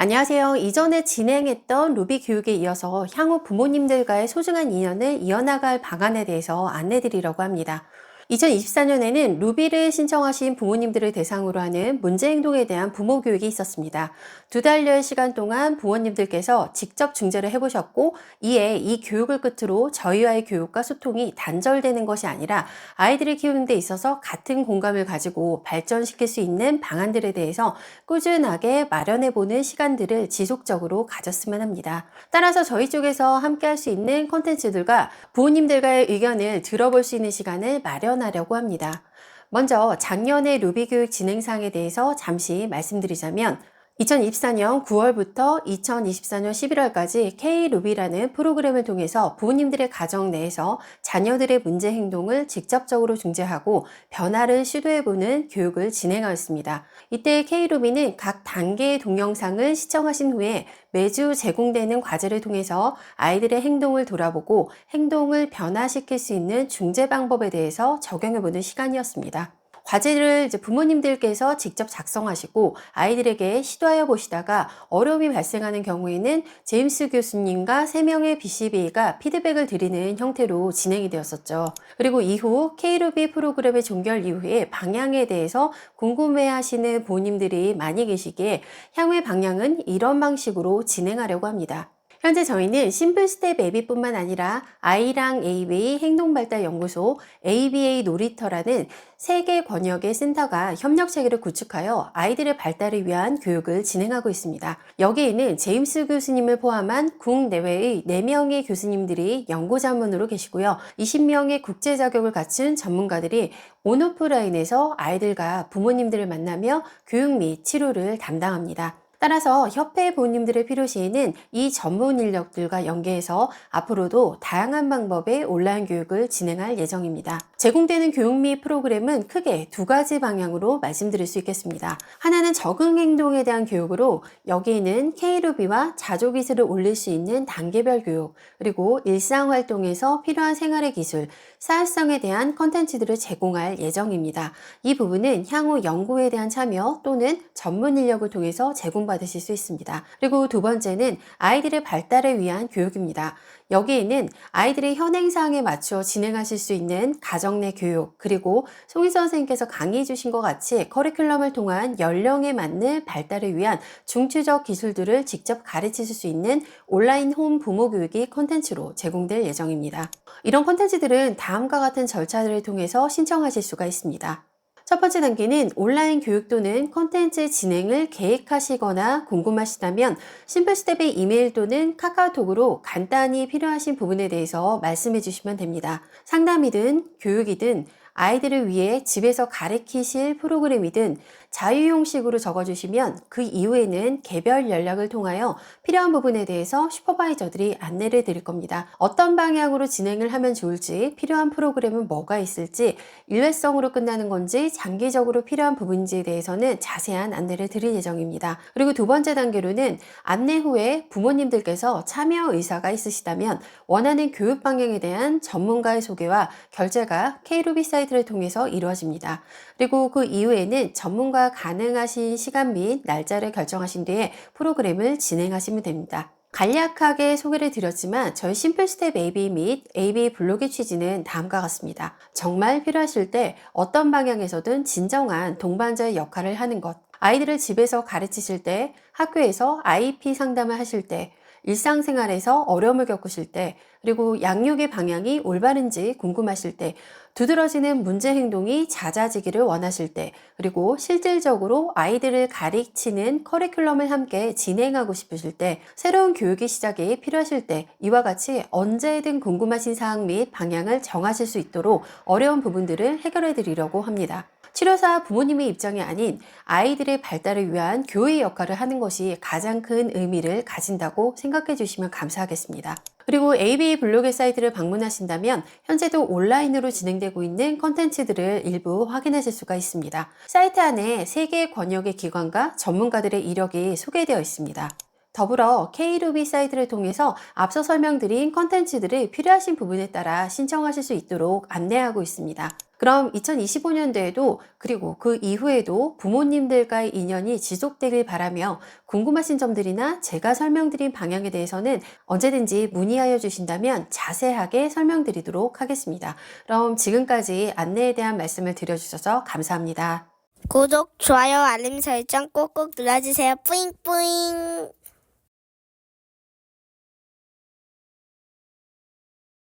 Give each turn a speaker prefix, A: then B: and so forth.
A: 안녕하세요. 이전에 진행했던 루비 교육에 이어서 향후 부모님들과의 소중한 인연을 이어나갈 방안에 대해서 안내드리려고 합니다. 2024년에는 루비를 신청하신 부모님들을 대상으로 하는 문제 행동에 대한 부모 교육이 있었습니다. 두 달여의 시간 동안 부모님들께서 직접 중재를 해보셨고, 이에 이 교육을 끝으로 저희와의 교육과 소통이 단절되는 것이 아니라 아이들을 키우는 데 있어서 같은 공감을 가지고 발전시킬 수 있는 방안들에 대해서 꾸준하게 마련해보는 시간들을 지속적으로 가졌으면 합니다. 따라서 저희 쪽에서 함께 할 수 있는 콘텐츠들과 부모님들과의 의견을 들어볼 수 있는 시간을 마련 하려고 합니다. 먼저 작년의 루비 교육 진행사항에 대해서 잠시 말씀드리자면 2024년 9월부터 2024년 11월까지 K-루비라는 프로그램을 통해서 부모님들의 가정 내에서 자녀들의 문제 행동을 직접적으로 중재하고 변화를 시도해보는 교육을 진행하였습니다. 이때 K-루비는 각 단계의 동영상을 시청하신 후에 매주 제공되는 과제를 통해서 아이들의 행동을 돌아보고 행동을 변화시킬 수 있는 중재 방법에 대해서 적용해보는 시간이었습니다. 과제를 이제 부모님들께서 직접 작성하시고 아이들에게 시도하여 보시다가 어려움이 발생하는 경우에는 제임스 교수님과 3명의 BCBA가 피드백을 드리는 형태로 진행이 되었었죠. 그리고 이후 K루비 프로그램의 종결 이후에 방향에 대해서 궁금해 하시는 부모님들이 많이 계시기에 향후의 방향은 이런 방식으로 진행하려고 합니다. 현재 저희는 심플스텝 앱이뿐만 아니라 아이랑 ABA 행동발달연구소 ABA 놀이터라는 세계 권역의 센터가 협력 체계를 구축하여 아이들의 발달을 위한 교육을 진행하고 있습니다. 여기에는 제임스 교수님을 포함한 국내외의 4명의 교수님들이 연구자문으로 계시고요. 20명의 국제 자격을 갖춘 전문가들이 온오프라인에서 아이들과 부모님들을 만나며 교육 및 치료를 담당합니다. 따라서 협회 부모님들의 필요시에는 이 전문 인력들과 연계해서 앞으로도 다양한 방법의 온라인 교육을 진행할 예정입니다. 제공되는 교육 및 프로그램은 크게 두 가지 방향으로 말씀드릴 수 있겠습니다. 하나는 적응 행동에 대한 교육으로 여기에는 K루비와 자조 기술을 올릴 수 있는 단계별 교육, 그리고 일상 활동에서 필요한 생활의 기술, 사회성에 대한 컨텐츠들을 제공할 예정입니다. 이 부분은 향후 연구에 대한 참여 또는 전문 인력을 통해서 제공받으실 수 있습니다. 그리고 두 번째는 아이들의 발달을 위한 교육입니다. 여기에는 아이들의 현행 사항에 맞추어 진행하실 수 있는 가정 내 교육, 그리고 송희 선생님께서 강의해 주신 것 같이 커리큘럼을 통한 연령에 맞는 발달을 위한 중추적 기술들을 직접 가르치실 수 있는 온라인 홈 부모 교육이 콘텐츠로 제공될 예정입니다. 이런 콘텐츠들은 다음과 같은 절차들을 통해서 신청하실 수가 있습니다. 첫 번째 단계는 온라인 교육 또는 콘텐츠 진행을 계획하시거나 궁금하시다면 심플스텝의 이메일 또는 카카오톡으로 간단히 필요하신 부분에 대해서 말씀해 주시면 됩니다. 상담이든 교육이든 아이들을 위해 집에서 가르치실 프로그램이든 자유형식으로 적어주시면 그 이후에는 개별 연락을 통하여 필요한 부분에 대해서 슈퍼바이저들이 안내를 드릴 겁니다. 어떤 방향으로 진행을 하면 좋을지, 필요한 프로그램은 뭐가 있을지, 일회성으로 끝나는 건지, 장기적으로 필요한 부분인지에 대해서는 자세한 안내를 드릴 예정입니다. 그리고 두 번째 단계로는 안내 후에 부모님들께서 참여 의사가 있으시다면 원하는 교육 방향에 대한 전문가의 소개와 결제가 K루비 사이트 를 통해서 이루어집니다. 그리고 그 이후에는 전문가 가능하신 시간 및 날짜를 결정하신 뒤에 프로그램을 진행하시면 됩니다. 간략하게 소개를 드렸지만 저희 심플스텝 AB 및 AB 블록의 취지는 다음과 같습니다. 정말 필요하실 때 어떤 방향에서든 진정한 동반자의 역할을 하는 것. 아이들을 집에서 가르치실 때, 학교에서 IP 상담을 하실 때, 일상생활에서 어려움을 겪으실 때, 그리고 양육의 방향이 올바른지 궁금하실 때, 두드러지는 문제 행동이 잦아지기를 원하실 때, 그리고 실질적으로 아이들을 가르치는 커리큘럼을 함께 진행하고 싶으실 때, 새로운 교육의 시작이 필요하실 때, 이와 같이 언제든 궁금하신 사항 및 방향을 정하실 수 있도록 어려운 부분들을 해결해 드리려고 합니다. 치료사 부모님의 입장이 아닌 아이들의 발달을 위한 교의 역할을 하는 것이 가장 큰 의미를 가진다고 생각해 주시면 감사하겠습니다. 그리고 ABA 블로그 사이트를 방문하신다면 현재도 온라인으로 진행되고 있는 컨텐츠들을 일부 확인하실 수가 있습니다. 사이트 안에 세개 권역의 기관과 전문가들의 이력이 소개되어 있습니다. 더불어 K루비 사이트를 통해서 앞서 설명드린 컨텐츠들을 필요하신 부분에 따라 신청하실 수 있도록 안내하고 있습니다. 그럼 2025년도에도 그리고 그 이후에도 부모님들과의 인연이 지속되길 바라며 궁금하신 점들이나 제가 설명드린 방향에 대해서는 언제든지 문의하여 주신다면 자세하게 설명드리도록 하겠습니다. 그럼 지금까지 안내에 대한 말씀을 드려주셔서 감사합니다.
B: 구독, 좋아요, 알림 설정 꼭꼭 눌러주세요. 뿌잉뿌잉.